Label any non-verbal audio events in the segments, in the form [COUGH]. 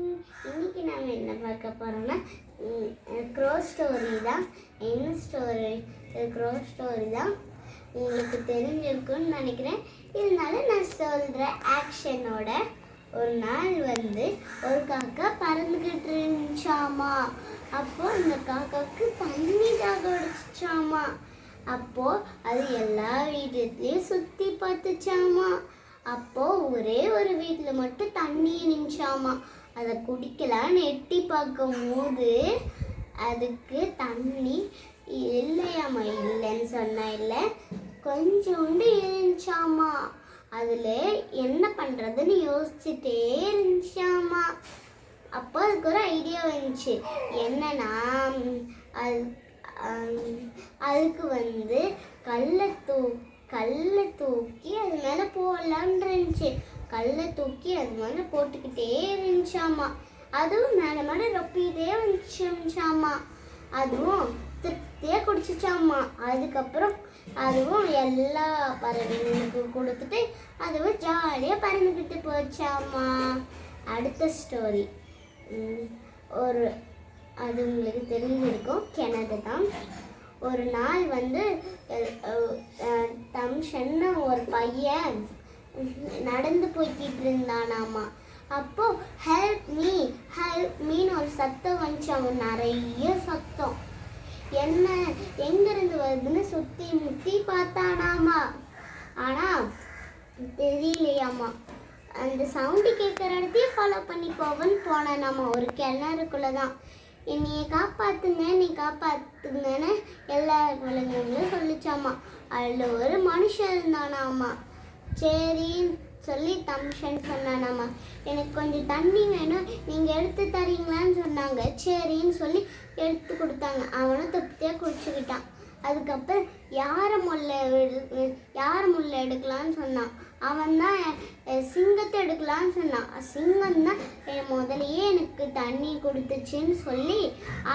இன்னைக்கு நாம என்ன பார்க்க போகிறோம்னா க்ரோ ஸ்டோரி தான். என்ன ஸ்டோரி க்ரோ ஸ்டோரி தான். உங்களுக்கு தெரிஞ்சிருக்குன்னு நினைக்கிறேன். இருந்தாலும் நான் சொல்கிற ஆக்ஷனோட ஒரு நாள் வந்து ஒரு காக்கா பறந்துக்கிட்டு இருந்துச்சாமா? அப்போது அந்த காக்காவுக்கு தண்ணி தாக அடிச்சிச்சாமா அப்போது அது எல்லா வீட்டுலேயும் சுற்றி பார்த்துச்சாமா? அப்போது ஒரே ஒரு வீட்டில் மட்டும் தண்ணி இருந்துச்சாமா அதை குடிக்கலான்னு எட்டி பார்க்கும் போது அதுக்கு தண்ணி இல்லையாம்மா இல்லைன்னு சொன்னா இல்லை. கொஞ்சோண்டு இருந்துச்சாமா அதில் என்ன பண்ணுறதுன்னு யோசிச்சுட்டே இருந்துச்சாமா அப்போ அதுக்கு ஒரு ஐடியா வந்துச்சு. என்னன்னா அது அதுக்கு வந்து கல்லை தூ கல்லை தூக்கி அது மேலே போடலான்னு இருந்துச்சு. கல்லை தூக்கி அது மேலே போட்டுக்கிட்டே இருந்துச்சாமா. அதுவும் மேலே மேலே ரொப்பிக்கிட்டே வந்துச்சுச்சாமா அதுவும் திருப்தியாக குடிச்சிச்சாமா. அதுக்கப்புறம் அதுவும் எல்லா பறவைகளுக்கு கொடுத்துட்டு அதுவும் ஜாலியாக பறந்துக்கிட்டு போச்சாமா. அடுத்த ஸ்டோரி ஒரு அது உங்களுக்கு தெரிஞ்சிருக்கும். கிணறு தான். ஒரு நாள் வந்து தம்ஷன்னு ஒரு பையன் நடந்து போய்கிட்டு இருந்தானாமா. அப்போ ஹெல்ப் மீ ஹெல்ப் மீன்னு ஒரு சத்தம் வந்துச்சு. அவன் நிறைய சத்தம். என்ன எங்கிருந்து வருதுன்னு சுத்தி முத்தி பார்த்தானாமா. ஆனா தெரியலையாமா. அந்த சவுண்டு கேட்குற இடத்தையும் ஃபாலோ பண்ணி போவன்னு போனானாமா. ஒரு கிணறுக்குள்ளே தான். என்னைய காப்பாத்துங்க நீ காப்பாத்துங்கன்னு எல்லா விலங்குகளும் சொல்லிச்சாமா. அதில் ஒரு மனுஷன் இருந்தானாமா. சரின்னு சொல்லி தம்ஷன் சொன்னானாமா. எனக்கு கொஞ்சம் தண்ணி வேணும். நீங்கள் எடுத்து தரீங்களான்னு சொன்னாங்க. சரின்னு சொல்லி எடுத்து கொடுத்தாங்க. அவனும் திருப்தியாக குடிச்சுக்கிட்டான். அதுக்கப்புறம் யாரை முல்லை எடு யார் முல்லை எடுக்கலான்னு சொன்னான். அவன் தான் சிங்கத்தை எடுக்கலான்னு சொன்னான். சிங்கம் தான் முதலையே எனக்கு தண்ணி கொடுத்துச்சின்னு சொல்லி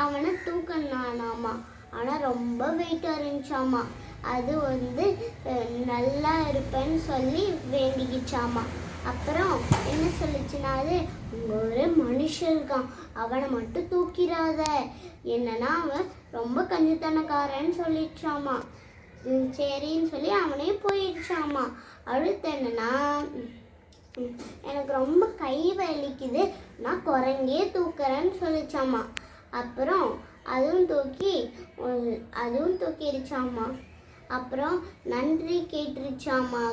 அவனை தூக்கினானாமா. ஆனால் ரொம்ப வெயிட்டாக இருந்துச்சாமா. அது வந்து நல்லா இருப்பேன்னு சொல்லி வேண்டிக்கிச்சாமா. அப்புறம் என்ன சொல்லுச்சுன்னா அது ஒரு மனுஷன் இருக்கான். அவனை மட்டும் தூக்கிடாத. என்னன்னா அவன் ரொம்ப கஞ்சித்தனக்காரன்னு சொல்லிடுச்சாமா சரின்னு சொல்லி அவனே போயிடுச்சாமா. அடுத்து என்னன்னா எனக்கு ரொம்ப கை வலிக்குது. நான் குரங்கே தூக்குறேன்னு சொல்லிச்சாமா. அப்புறம் அதுவும் தூக்கி அதுவும் தூக்கிடுச்சாமா. அப்புறம் நன்றி கேட்டுருச்சாமா?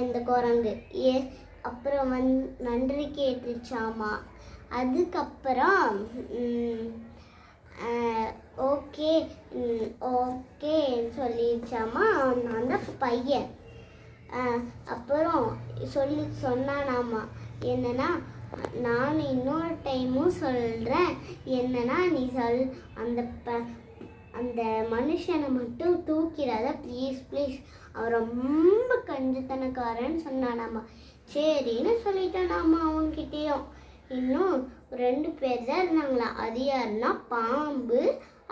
இந்த குரங்கு. ஏ அப்புறம் வந் நன்றி கேட்டுருச்சாமா? அதுக்கப்புறம் ஓகே ஓகே உம், ஓகேன்னு சொல்லிடுச்சாமா அந்த பையன். அப்புறம் சொல்லி சொன்னானாமா? என்னன்னா நான் இன்னொரு டைமும் சொல்கிறேன் என்னன்னா நீ சொல் அந்த ப அந்த மனுஷனை மட்டும் தூக்கிடாத ப்ளீஸ் ப்ளீஸ் அவன் ரொம்ப கஞ்சத்தனக்காரன்னு சொன்னானாமா. சரின்னு சொல்லிட்டானாமா அவன்கிட்டயும். இன்னும் ரெண்டு பேர் தான் இருந்தாங்களா? அது யாருன்னா பாம்பு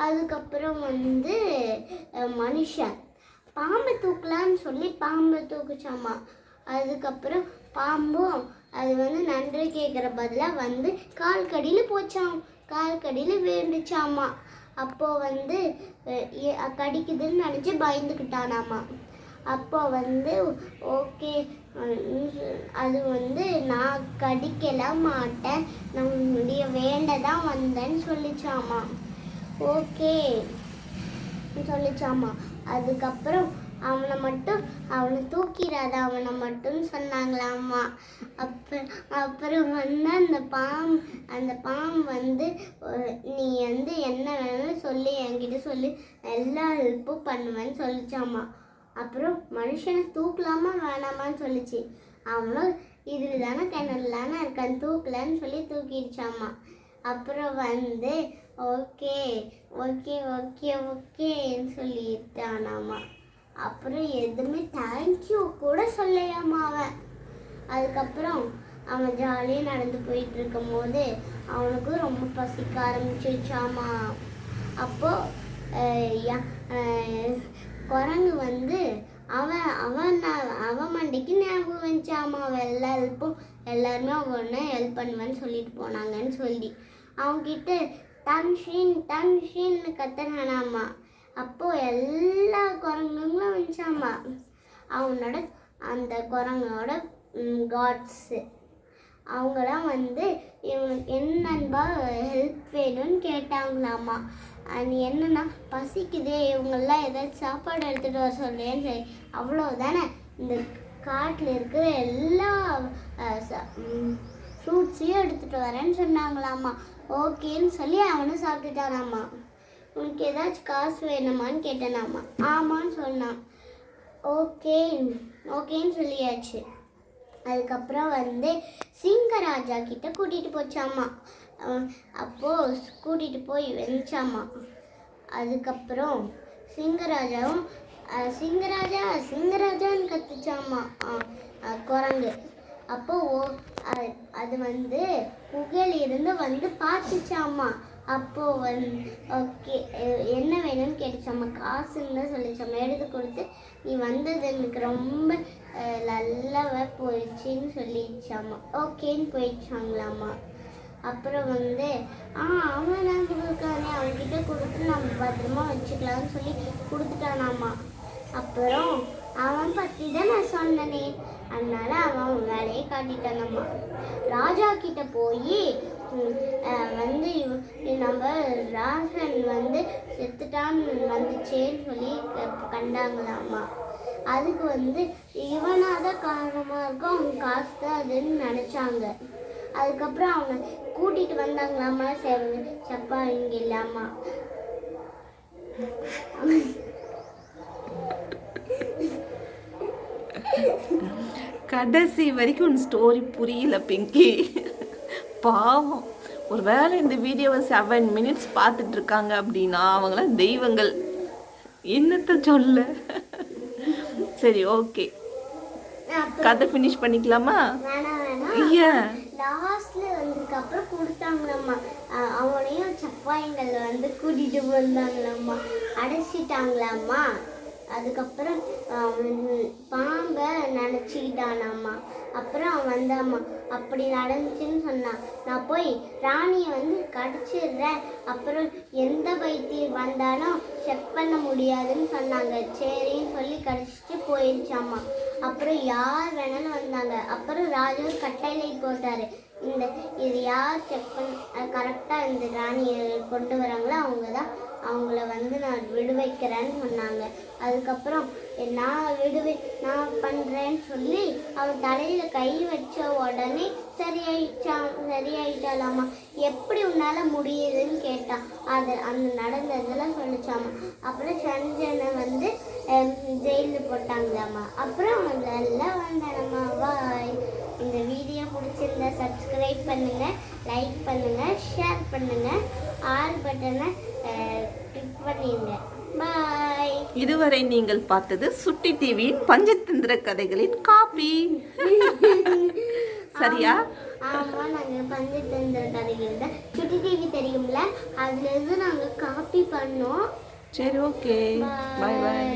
அதுக்கப்புறம் வந்து மனுஷன். பாம்பை தூக்கலான்னு சொல்லி பாம்பை தூக்குச்சாமா. அதுக்கப்புறம் பாம்பும் அது வந்து நன்றி கேட்குற பதிலாக வந்து கால் கடியில் போச்சாம். கால் கடியில் வேண்டுச்சாமா அப்போ வந்து ஏ- கடிக்குதுன்னு நினச்சி பயந்துக்கிட்டானாமா அப்போ வந்து ஓகே அது வந்து நான் கடிக்கல மாட்டேன். நம்முடைய வேண்ட தான் வந்தேன்னு சொல்லிச்சாமா. ஓகே சொல்லிச்சாமா. அதுக்கப்புறம் அவனை மட்டும் அவனை தூக்கிடாத அவனை மட்டும் சொன்னாங்களாம்மா. அப்புறம் அப்புறம் வந்து அந்த பாம் அந்த பாம் வந்து நீ வந்து என்ன வேணாலும் சொல்லி என்கிட்ட சொல்லி எல்லா ஹெல்ப்பும் பண்ணுவேன்னு சொல்லிச்சாம்மா. அப்புறம் மனுஷனை தூக்கலாமா வேணாமான்னு சொல்லிச்சு. அவனும் இதில் தானே கிணறுலான இருக்கான் தூக்கலன்னு சொல்லி தூக்கிடுச்சாம்மா. அப்புறம் வந்து ஓகே ஓகே ஓகே ஓகேன்னு சொல்லிட்டானாமா அப்புறம் எதுவுமே தேங்க்யூ கூட சொல்லையாமா அவன். அதுக்கப்புறம் அவன் ஜாலியாக நடந்து போயிட்டு இருக்கும் போது அவனுக்கு ரொம்ப பசிக்க ஆரம்பிச்சிருச்சாமா. அப்போது யா- குரங்கு வந்து அவன் அவன் அவன் மண்டைக்கு ஞாபகம் வந்துச்சாமா. அவன் எல்லா ஹெல்ப்பும் எல்லாருமே ஒன்று ஹெல்ப் பண்ணுவேன்னு சொல்லிட்டு போனாங்கன்னு சொல்லி. அவங்ககிட்ட தன்ஷின் தன்ஷின்னு கத்துறானாமா அப்போது எல்லா குரங்குங்களும் வந்துச்சாமா? அவனோட அந்த குரங்கோட காட்ஸு அவங்களாம் வந்து இவனுக்கு என்னன்பா ஹெல்ப் வேணும்னு கேட்டாங்களாமா? அது என்னன்னா பசிக்குதே இவங்கெல்லாம் ஏதாச்சும் சாப்பாடு எடுத்துகிட்டு வர சொல்லேன்னு சரி அவ்வளோதானே இந்த காட்டில் இருக்கிற எல்லா ஃப்ரூட்ஸையும் எடுத்துகிட்டு வரேன்னு சொன்னாங்களாமா? ஓகேன்னு சொல்லி அவனும் சாப்பிட்டுட்டானாமா? உனக்கு ஏதாச்சும் காசு வேணுமான்னு கேட்டேனாமா ஆமான்னு சொன்னான். ஓகே ஓகேன்னு சொல்லியாச்சு. அதுக்கப்புறம் வந்து சிங்கராஜா கிட்ட கூட்டிகிட்டு போச்சாமா அப்போது கூட்டிகிட்டு போய் வந்துச்சாமா அதுக்கப்புறம் சிங்கராஜாவும் சிங்கராஜா சிங்கராஜான்னு கத்துச்சாமா குரங்கு. அப்போ ஓ- அது வந்து புகையிலிருந்து வந்து பார்த்துச்சாமா அப்போ வந்து ஓகே என்ன வேணும்னு கேட்டுச்சாம்மா காசுன்னு தான் சொல்லிச்சாம்மா எடுத்து கொடுத்து நீ வந்தது எனக்கு ரொம்ப அஹ், நல்லாவே போயிடுச்சின்னு சொல்லிடுச்சாம்மா ஓகேன்னு போயிடுச்சாங்களாம்மா அப்புறம் வந்து ஆ அவன் தான் கொடுக்கானே. அவன்கிட்ட கொடுத்து நம்ம பத்திரமா வச்சுக்கலாம்னு சொல்லி கொடுத்துட்டானாம்மா அப்புறம் அவன் பற்றி தான் நான் சொன்னனே. அதனால அவன் வேலையை காட்டிட்டானம்மா ராஜா கிட்ட போய் வந்து நம்ம ராசன் வந்து செத்துட்டான்னு வந்துச்சேன்னு சொல்லி கண்டாங்களாமா. அதுக்கு வந்து இவனாக தான் காரணமாக இருக்கும் அவங்க காசு தான் அதுன்னு நினச்சாங்க. அதுக்கப்புறம் அவங்க கூட்டிகிட்டு வந்தாங்களாமா செவ் செப்பா இங்கே இல்லாமா. கடைசி வரைக்கும் உன் ஸ்டோரி புரியல பிங்கி. பாவம். ஒருவேளை இந்த வீடியோவை செவன் மினிட்ஸ் பார்த்துட்டு இருக்காங்க அப்படின்னா அவங்களாம் தெய்வங்கள். என்னத்த சொல்ல? சரி ஓகே கதை ஃபினிஷ் பண்ணிக்கலாமா? ஏன் லாஸ்ட்ல வந்ததுக்கு அப்புறம் கொடுத்தாங்களாம்மா. அவனையும் சப்பாயங்கள் வந்து கூட்டிட்டு வந்தாங்களாம்மா. அடைச்சிட்டாங்களாம்மா. அதுக்கப்புறம் பாம்பை நினச்சிக்கிட்டானாம்மா அப்புறம் அவன் வந்தாம்மா அப்படி நடந்துச்சுன்னு சொன்னான் நான் போய் ராணியை வந்து கடிச்சிடுறேன். அப்புறம் எந்த வைத்தியம் வந்தாலும் செக் பண்ண முடியாதுன்னு சொன்னாங்க. சரின்னு சொல்லி கடிச்சிட்டு போயிடுச்சாம்மா அப்புறம் யார் வேணாலும் வந்தாங்க. அப்புறம் ராஜா கட்டளை போட்டார். இந்த இது யார் செக் பண்ண கரெக்டாக இந்த ராணியை கொண்டு வராங்களோ அவங்க தான் அவங்கள வந்து நான் விடுவிக்கிறேன்னு சொன்னாங்க. அதுக்கப்புறம் நான் விடுவி நான் பண்ணுறேன்னு சொல்லி அவன் தலையில் கை வச்ச உடனே சரியாயிடுச்சான் சரியாயிட்டாலாமா எப்படி உன்னால் முடியுதுன்னு கேட்டான். அது அந்த நடந்ததெல்லாம் சொல்லிச்சாமா. அப்புறம் சஞ்சனை வந்து ஜெயிலில் போட்டாங்களாமா? அப்புறம் அதெல்லாம் எல்லாம் வந்தானம்மா இந்த வீடியோ பிடிச்சிருந்தா சப்ஸ்கிரைப் பண்ணுங்கள் லைக் பண்ணுங்கள் ஷேர் பண்ணுங்கள் ஆல் பட்டனை கிளிக் பண்ணிடுங்க பாய் இதுவரை நீங்கள் பார்த்தது சுட்டி டிவியின் பஞ்சதந்திர கதைகளின் காப்பி. [LAUGHS] சரியா? ஆமாம் நாங்கள் பஞ்சதந்திர கதைகள் தான். சுட்டி டிவி தெரியும்ல? அதுலேருந்து நாங்கள் காப்பி பண்ணோம். சரி ஓகே. பாய் பாய் பாய்